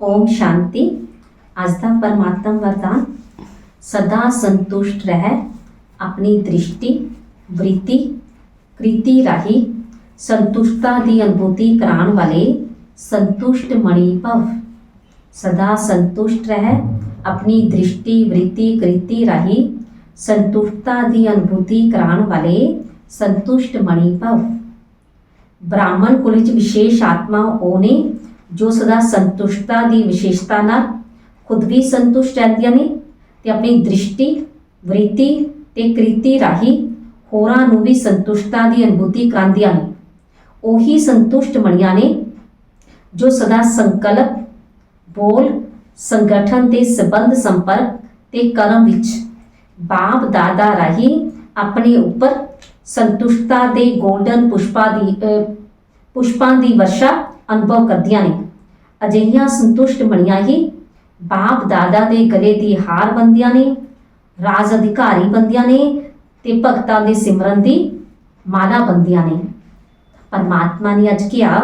ਓਮ ਸ਼ਾਂਤੀ ਅੱਜ ਦਾ ਪਰਮਾਤਮ ਵਰਦਾਨ ਸਦਾ ਸੰਤੁਸ਼ਟ ਰਹਿ ਆਪਣੀ ਦ੍ਰਿਸ਼ਟੀ ਵ੍ਰਿਤੀ ਕ੍ਰਿਤੀ ਰਾਹੀਂ ਸੰਤੁਸ਼ਟਤਾ ਦੀ ਅਨੁਭੂਤੀ ਕਰਾਉਣ ਵਾਲੇ ਸੰਤੁਸ਼ਟ ਮਣੀ ਭਵ ਸਦਾ ਸੰਤੁਸ਼ਟ ਰਹਿ ਆਪਣੀ ਦ੍ਰਿਸ਼ਟੀ ਵ੍ਰਿਤੀ ਕ੍ਰਿਤੀ ਰਾਹੀਂ ਸੰਤੁਸ਼ਟਤਾ ਦੀ ਅਨੁਭੂਤੀ ਕਰਾਉਣ ਵਾਲੇ ਸੰਤੁਸ਼ਟ ਮਣੀ ਭਵ ਬ੍ਰਾਹਮਣ ਕੁਲ ਵਿੱਚ ਵਿਸ਼ੇਸ਼ ਆਤਮਾ ਉਹ ਨੇ ਜੋ ਸਦਾ ਸੰਤੁਸ਼ਟਤਾ ਦੀ ਵਿਸ਼ੇਸ਼ਤਾ ਨਾਲ ਖੁਦ ਵੀ ਸੰਤੁਸ਼ਟ ਰਹਿੰਦੀਆਂ ਨੇ ਤੇ ਆਪਣੀ ਦ੍ਰਿਸ਼ਟੀ, ਵ੍ਰਿਤੀ ਤੇ ਕ੍ਰਿਤੀ ਰਾਹੀਂ ਹੋਰਾਂ ਨੂੰ ਵੀ ਸੰਤੁਸ਼ਟਤਾ ਦੀ ਅਨੁਭੂਤੀ ਕਰਾਉਂਦੀਆਂ ਨੇ। ਉਹੀ ਸੰਤੁਸ਼ਟ ਬਣੀਆਂ ਨੇ ਜੋ ਸਦਾ ਸੰਕਲਪ, ਬੋਲ, ਸੰਗਠਨ ਤੇ ਸਬੰਧ ਸੰਪਰਕ ਤੇ ਕਰਮ ਵਿੱਚ ਬਾਪ ਦਾਦਾ ਰਾਹੀਂ ਆਪਣੇ ਉੱਪਰ ਸੰਤੁਸ਼ਟਤਾ ਦੇ ਗੋਲਡਨ ਪੁਸ਼ਪਾਂ ਦੀ ਪੁਸ਼ਪਾਂ ਦੀ ਵਰਸ਼ਾ ਅਨੁਭਵ ਕਰਦੀਆਂ ਨੇ। ਅਜਿਹੀਆਂ ਸੰਤੁਸ਼ਟ ਬਣੀਆਂ ਹੀ ਬਾਪ ਦਾਦਾ ਦੇ ਗਲੇ ਦੀ ਹਾਰ ਬੰਦੀਆਂ ਨੇ, ਰਾਜ ਅਧਿਕਾਰੀ ਬੰਦੀਆਂ ਨੇ ਤੇ ਭਗਤਾਂ ਦੇ ਸਿਮਰਨ ਦੀ ਮਾਲਾ ਬੰਦੀਆਂ ਨੇ। ਪਰਮਾਤਮਾ ਨੇ ਅੱਜ ਕਿਹਾ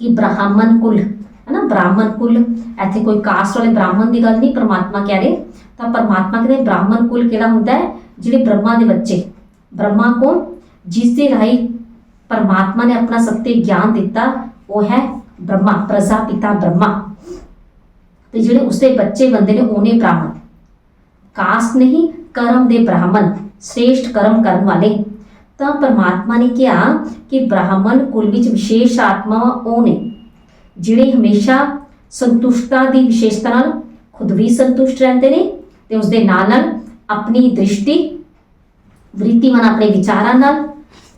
ਕਿ ਬ੍ਰਾਹਮਣ ਕੁਲ ਹੈ ਨਾ ਬ੍ਰਾਹਮਣ ਕੁਲ, ਇੱਥੇ ਕੋਈ ਕਾਸਟ ਵਾਲੇ ਬ੍ਰਾਹਮਣ ਦੀ ਗੱਲ ਨਹੀਂ, ਪਰਮਾਤਮਾ ਕਹਿ ਰਹੇ। ਤਾਂ ਪਰਮਾਤਮਾ ਕਹਿੰਦੇ ਬ੍ਰਾਹਮਣ ਕੁਲ ਕਿਹੜਾ ਹੁੰਦਾ ਹੈ? ਜਿਹੜੇ ਬ੍ਰਹਮਾ ਦੇ ਬੱਚੇ। ਬ੍ਰਹਮਾ ਕੋ ਜਿਸ ਦੇ ਰਾਹੀਂ ਪਰਮਾਤਮਾ ਨੇ ਆਪਣਾ ਸੱਤੇ ਗਿਆਨ ਦਿੱਤਾ, ਉਹ ਹੈ ਬ੍ਰਹਮਾ ਪ੍ਰਜਾ ਪਿਤਾ ਬ੍ਰਹਮਾ। ਤੇ ਜਿਹੜੇ ਉਸਦੇ ਬੱਚੇ ਬੰਦੇ ਨੇ ਉਹਨੇ ਬ੍ਰਾਹਮਣ। ਕਾਸਟ ਨਹੀਂ, ਕਰਮ ਦੇ ਬ੍ਰਾਹਮਣ, ਸ੍ਰੇਸ਼ਟ ਕਰਮ ਕਰਨ ਵਾਲੇ। ਤਾਂ ਪਰਮਾਤਮਾ ਨੇ ਕਿਹਾ ਕਿ ਬ੍ਰਾਹਮਣ ਕੁਲ ਵਿੱਚ ਵਿਸ਼ੇਸ਼ ਆਤਮਾਵਾਂ ਉਹ ਨੇ, ਜਿਹੜੇ ਹਮੇਸ਼ਾ ਸੰਤੁਸ਼ਟਤਾ ਦੀ ਵਿਸ਼ੇਸ਼ਤਾ ਨਾਲ ਖੁਦ ਵੀ ਸੰਤੁਸ਼ਟ ਰਹਿੰਦੇ ਨੇ ਤੇ ਉਸ ਦੇ ਨਾਲ ਨਾਲ ਆਪਣੀ ਦ੍ਰਿਸ਼ਟੀ, ਵ੍ਰਿਤੀਮਾਨ ਆਪਣੇ ਵਿਚਾਰਾਂ ਨਾਲ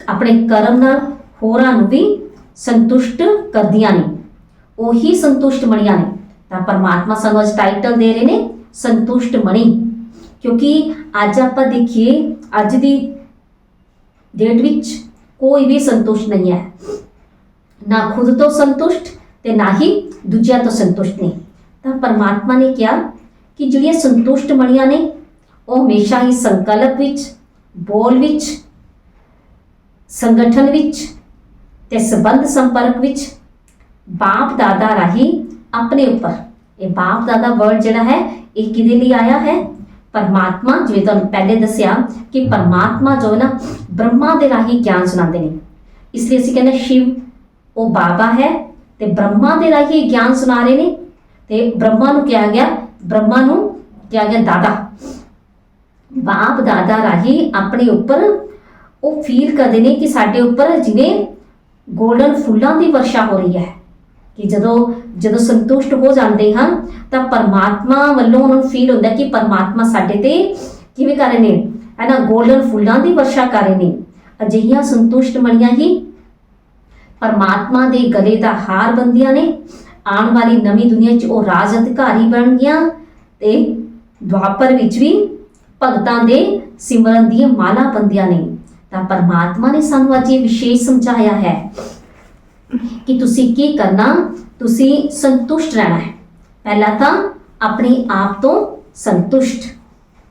ਆਪਣੇ ਕਰਮ ਨਾਲ ਹੋਰਾਂ ਨੂੰ ਵੀ ਸੰਤੁਸ਼ਟ ਕਰਦੀਆਂ ਨੇ। ਉਹੀ ਸੰਤੁਸ਼ਟ ਮਣੀਆਂ ਨੇ। ਤਾਂ ਪਰਮਾਤਮਾ ਸਾਨੂੰ ਅੱਜ ਟਾਈਟਲ ਦੇ ਰਹੇ ਨੇ, ਸੰਤੁਸ਼ਟ ਮਣੀ। ਕਿਉਂਕਿ ਅੱਜ ਆਪਾਂ ਦੇਖੀਏ, ਅੱਜ ਦੀ ਡੇਟ ਵਿੱਚ ਕੋਈ ਵੀ ਸੰਤੁਸ਼ਟ ਨਹੀਂ ਹੈ। ਨਾ ਖੁਦ ਤੋਂ ਸੰਤੁਸ਼ਟ ਤੇ ਨਾ ਹੀ ਦੂਜਿਆਂ ਤੋਂ ਸੰਤੁਸ਼ਟ ਨਹੀਂ ਤਾਂ ਪਰਮਾਤਮਾ ਨੇ ਕਿਹਾ ਕਿ ਜਿਹੜੀਆਂ ਸੰਤੁਸ਼ਟ ਮਣੀਆਂ ਨੇ, ਉਹ ਹਮੇਸ਼ਾ ਹੀ ਸੰਕਲਪ ਵਿੱਚ, ਬੋਲ ਵਿੱਚ ਸੰਗਠਨ ਵਿੱਚ ਤੇ ਸਬੰਧ ਸੰਪਰਕ ਵਿੱਚ ਬਾਪ ਦਾਦਾ ਰਾਹੀਂ ਆਪਣੇ ਉੱਪਰ। ਇਹ ਬਾਪ ਦਾਦਾ ਵਰਡ ਜਿਹੜਾ ਹੈ, ਇਹ ਕਿਹਦੇ ਲਈ ਆਇਆ ਹੈ? ਪਰਮਾਤਮਾ, ਜਿਵੇਂ ਤੁਹਾਨੂੰ ਪਹਿਲੇ ਦੱਸਿਆ ਕਿ ਪਰਮਾਤਮਾ ਜੋ ਹੈ ਨਾ ਬ੍ਰਹਮਾ ਦੇ ਰਾਹੀਂ ਗਿਆਨ ਸੁਣਾਉਂਦੇ ਨੇ। ਇਸ ਲਈ ਅਸੀਂ ਕਹਿੰਦੇ ਸ਼ਿਵ, ਉਹ ਬਾਬਾ ਹੈ ਤੇ ਬ੍ਰਹਮਾ ਦੇ ਰਾਹੀਂ ਗਿਆਨ ਸੁਣਾ ਰਹੇ ਨੇ ਤੇ ਬ੍ਰਹਮਾ ਨੂੰ ਕਿਹਾ ਗਿਆ, ਬ੍ਰਹਮਾ ਨੂੰ ਕਿਹਾ ਗਿਆ ਦਾਦਾ। ਬਾਪ ਦਾਦਾ ਰਾਹੀਂ ਆਪਣੇ ਉੱਪਰ ਉਹ ਫੀਲ ਕਰਦੇ ਨੇ ਕਿ ਸਾਡੇ ਉੱਪਰ ਜਿਵੇਂ 골ਡਨ ਫੁੱਲਾਂ ਦੀ ਵਰਸ਼ਾ ਹੋ ਰਹੀ ਹੈ। ਕਿ ਜਦੋਂ ਜਦੋਂ ਸੰਤੁਸ਼ਟ ਹੋ ਜਾਂਦੇ ਹਨ, ਤਾਂ ਪਰਮਾਤਮਾ ਵੱਲੋਂ ਉਹਨਾਂ ਨੂੰ ਫੀਲ ਹੁੰਦਾ ਕਿ ਪਰਮਾਤਮਾ ਸਾਡੇ ਤੇ ਕਿਵੇਂ ਕਰ ਰਹੇ ਨੇ? ਹੈ ਨਾ 골ਡਨ ਫੁੱਲਾਂ ਦੀ ਵਰਸ਼ਾ ਕਰ ਰਹੇ ਨੇ। ਅਜਿਹੀਆਂ ਸੰਤੁਸ਼ਟ ਮਣੀਆਂ ਹੀ ਪਰਮਾਤਮਾ ਦੇ ਗਲੇ ਦਾ ਹਾਰ ਬੰਦੀਆਂ ਨੇ। ਆਉਣ ਵਾਲੀ ਨਵੀਂ ਦੁਨੀਆ 'ਚ ਉਹ ਰਾਜ ਅਧਿਕਾਰੀ ਬਣ ਗਿਆ ਤੇ ਦੁਆਪਰ ਵਿੱਚ ਵੀ ਭਗਤਾਂ ਦੇ ਸਿਮਰਨ ਦੀਆਂ ਮਾਲਾ ਬੰਦੀਆਂ ਨੇ। ਤਾਂ ਪਰਮਾਤਮਾ ਨੇ ਸਾਨੂੰ ਅੱਜ ਇਹ ਵਿਸ਼ੇਸ਼ ਸਮਝਾਇਆ ਹੈ ਕਿ ਤੁਸੀਂ ਕੀ ਕਰਨਾ, ਤੁਸੀਂ ਸੰਤੁਸ਼ਟ ਰਹਿਣਾ ਹੈ। ਪਹਿਲਾਂ ਤਾਂ ਆਪਣੇ ਆਪ ਤੋਂ ਸੰਤੁਸ਼ਟ।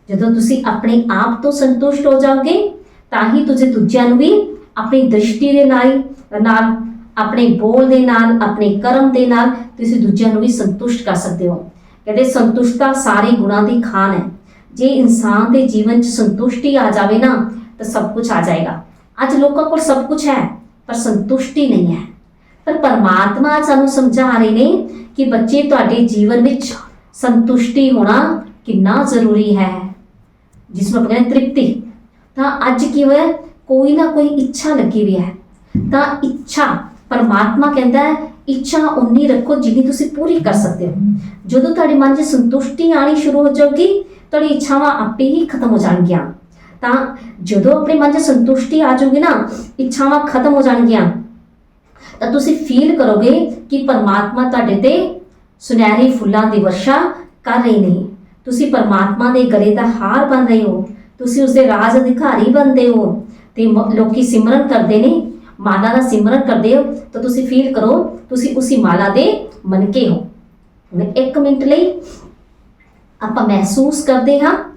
ਜਦੋਂ ਤੁਸੀਂ ਆਪਣੇ ਆਪ ਤੋਂ ਸੰਤੁਸ਼ਟ ਹੋ ਜਾਓਗੇ, ਤਾਂ ਹੀ ਤੁਸੀਂ ਦੂਜਿਆਂ ਨੂੰ ਵੀ ਆਪਣੀ ਦ੍ਰਿਸ਼ਟੀ ਦੇ ਨਾਲ ਨਾਲ ਆਪਣੇ ਬੋਲ ਦੇ ਨਾਲ, ਆਪਣੇ ਕਰਮ ਦੇ ਨਾਲ ਤੁਸੀਂ ਦੂਜਿਆਂ ਨੂੰ ਵੀ ਸੰਤੁਸ਼ਟ ਕਰ ਸਕਦੇ ਹੋ। ਕਹਿੰਦੇ ਸੰਤੁਸ਼ਟਤਾ ਸਾਰੇ ਗੁਣਾਂ ਦੀ ਖਾਨ ਹੈ। ਜੇ ਇਨਸਾਨ ਦੇ ਜੀਵਨ 'ਚ ਸੰਤੁਸ਼ਟੀ ਆ ਜਾਵੇ ਨਾ ਤਾਂ ਸਭ ਕੁਝ ਆ ਜਾਏਗਾ। ਅੱਜ ਲੋਕਾਂ ਕੋਲ ਸਭ ਕੁਝ ਹੈ, ਪਰ ਸੰਤੁਸ਼ਟੀ ਨਹੀਂ ਹੈ। ਪਰ ਪਰਮਾਤਮਾ ਸਾਨੂੰ ਸਮਝਾ ਰਹੇ ਨੇ ਕਿ ਬੱਚੇ ਤੁਹਾਡੇ ਜੀਵਨ ਵਿੱਚ ਸੰਤੁਸ਼ਟੀ ਹੋਣਾ ਕਿੰਨਾ ਜ਼ਰੂਰੀ ਹੈ। ਜਿਸ ਨੂੰ ਆਪਣੇ ਤ੍ਰਿਪਤੀ, ਤਾਂ ਅੱਜ ਕੀ ਹੋਇਆ? ਕੋਈ ਨਾ ਕੋਈ ਇੱਛਾ ਲੱਗੀ ਵੀ ਹੈ। ਤਾਂ ਇੱਛਾ, ਪਰਮਾਤਮਾ ਕਹਿੰਦਾ ਹੈ, ਇੱਛਾ ਉਨੀ ਰੱਖੋ ਜਿੰਨੀ ਤੁਸੀਂ ਪੂਰੀ ਕਰ ਸਕਦੇ ਹੋ। ਜਦੋਂ ਤੁਹਾਡੇ ਮਨ 'ਚ ਸੰਤੁਸ਼ਟੀ ਆਣੀ ਸ਼ੁਰੂ ਹੋ ਜਾਊਗੀ ਤੁਹਾਡੀ ਇੱਛਾਵਾਂ ਆਪੇ ਹੀ ਖਤਮ ਹੋ ਜਾਣਗੀਆਂ। ਤਾਂ ਜਦੋਂ ਆਪਣੇ ਮਨ 'ਚ ਸੰਤੁਸ਼ਟੀ ਆ ਜਾਊਗੀ ਨਾ, ਇੱਛਾਵਾਂ ਖਤਮ ਹੋ ਜਾਣਗੀਆਂ। ਤਾਂ ਤੁਸੀਂ ਫੀਲ ਕਰੋਗੇ ਕਿ ਪਰਮਾਤਮਾ ਤੁਹਾਡੇ ਤੇ ਸੁਨਹਿਰੀ ਫੁੱਲਾਂ ਦੀ ਵਰਸ਼ਾ ਕਰ ਰਹੇ ਨੇ। ਤੁਸੀਂ ਪਰਮਾਤਮਾ ਦੇ ਗਲੇ ਦਾ ਹਾਰ ਬਣ ਰਹੇ ਹੋ। ਤੁਸੀਂ ਉਸਦੇ ਰਾਜ ਅਧਿਕਾਰੀ ਬਣਦੇ ਹੋ ਤੇ ਮ- ਲੋਕੀ ਸਿਮਰਨ ਕਰਦੇ ਨੇ। ਮਾਲਾ ਦਾ ਸਿਮਰਨ ਕਰਦੇ ਹੋ, ਤਾਂ ਤੁਸੀਂ ਫੀਲ ਕਰੋ, ਤੁਸੀਂ ਉਸੇ ਮਾਲਾ ਦੇ ਮਨਕੇ ਹੋ। ਹੁਣ ਇੱਕ ਮਿੰਟ ਲਈ ਆਪਾਂ ਮਹਿਸੂਸ ਕਰਦੇ ਹਾਂ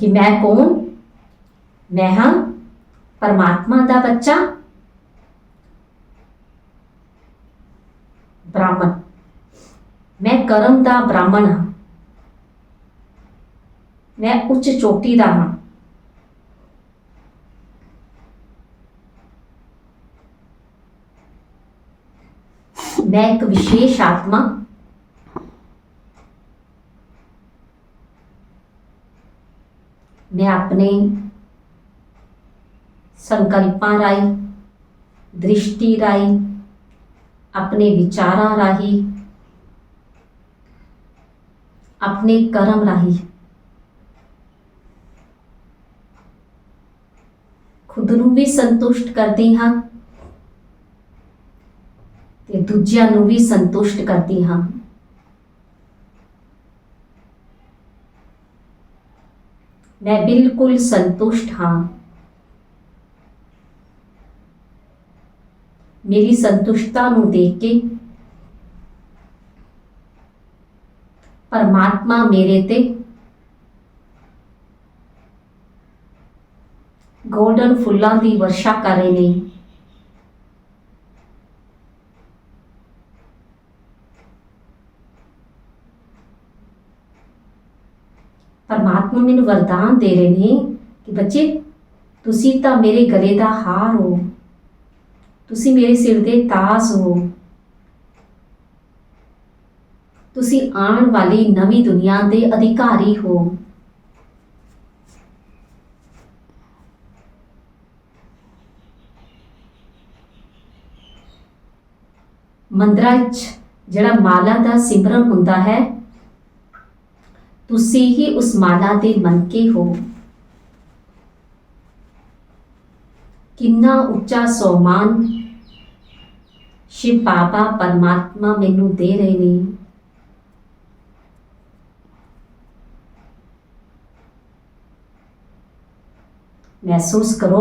ਕਿ ਮੈਂ ਕੌਣ ਮੈਂ ਹਾਂ ਪਰਮਾਤਮਾ ਦਾ ਬੱਚਾ ਬ੍ਰਾਹਮਣ ਮੈਂ ਕਰਮ ਦਾ ਬ੍ਰਾਹਮਣ ਹਾਂ ਮੈਂ ਉੱਚ ਚੋਟੀ ਦਾ ਹਾਂ ਮੈਂ ਇੱਕ ਵਿਸ਼ੇਸ਼ ਆਤਮਾ ਮੈਂ ਆਪਣੇ ਸੰਕਲਪਾਂ ਰਾਹੀਂ ਦ੍ਰਿਸ਼ਟੀ ਰਾਹੀਂ ਆਪਣੇ ਵਿਚਾਰਾਂ ਰਾਹੀਂ ਆਪਣੇ ਕਰਮ ਰਾਹੀਂ ਖੁਦ ਨੂੰ ਵੀ ਸੰਤੁਸ਼ਟ ਕਰਦੀ ਹਾਂ ਤੇ ਦੂਜਿਆਂ ਨੂੰ ਵੀ ਸੰਤੁਸ਼ਟ ਕਰਦੀ ਹਾਂ ਮੈਂ ਬਿਲਕੁਲ ਸੰਤੁਸ਼ਟ ਹਾਂ ਮੇਰੀ ਸੰਤੁਸ਼ਟਤਾ ਨੂੰ ਦੇਖ ਕੇ ਪਰਮਾਤਮਾ ਮੇਰੇ ਤੇ ਗੋਲਡਨ ਫੁੱਲਾਂ ਦੀ ਵਰਸ਼ਾ ਕਰ ਰਹੇ ਨੇ ਪਰਮਾਤਮਾ ਮੈਨੂੰ ਵਰਦਾਨ ਦੇ ਰਹੇ ਨੇ ਕਿ ਬੱਚੇ, ਤੁਸੀਂ ਤਾਂ ਮੇਰੇ ਗਲੇ ਦਾ ਹਾਰ ਹੋ। ਤੁਸੀਂ ਮੇਰੇ ਸਿਰ ਦੇ ਤਾਜ ਹੋ। ਤੁਸੀਂ ਆਉਣ ਵਾਲੀ ਨਵੀਂ ਦੁਨੀਆ ਦੇ ਅਧਿਕਾਰੀ ਹੋ। ਮੰਦਰਾਂ 'ਚ ਜਿਹੜਾ ਮਾਲਾ ਦਾ ਸਿਮਰਨ ਹੁੰਦਾ ਹੈ ਤੁਸੀਂ ਹੀ ਉਸ ਮਾਲਾ ਦੇ ਮਨਕੇ ਹੋ ਕਿੰਨਾ ਉੱਚਾ ਸੋਮਾਨ ਸ਼ਿਵ ਬਾਬਾ ਪਰਮਾਤਮਾ ਮੈਨੂੰ ਦੇ ਰਹੇ ਨੇ ਮਹਿਸੂਸ ਕਰੋ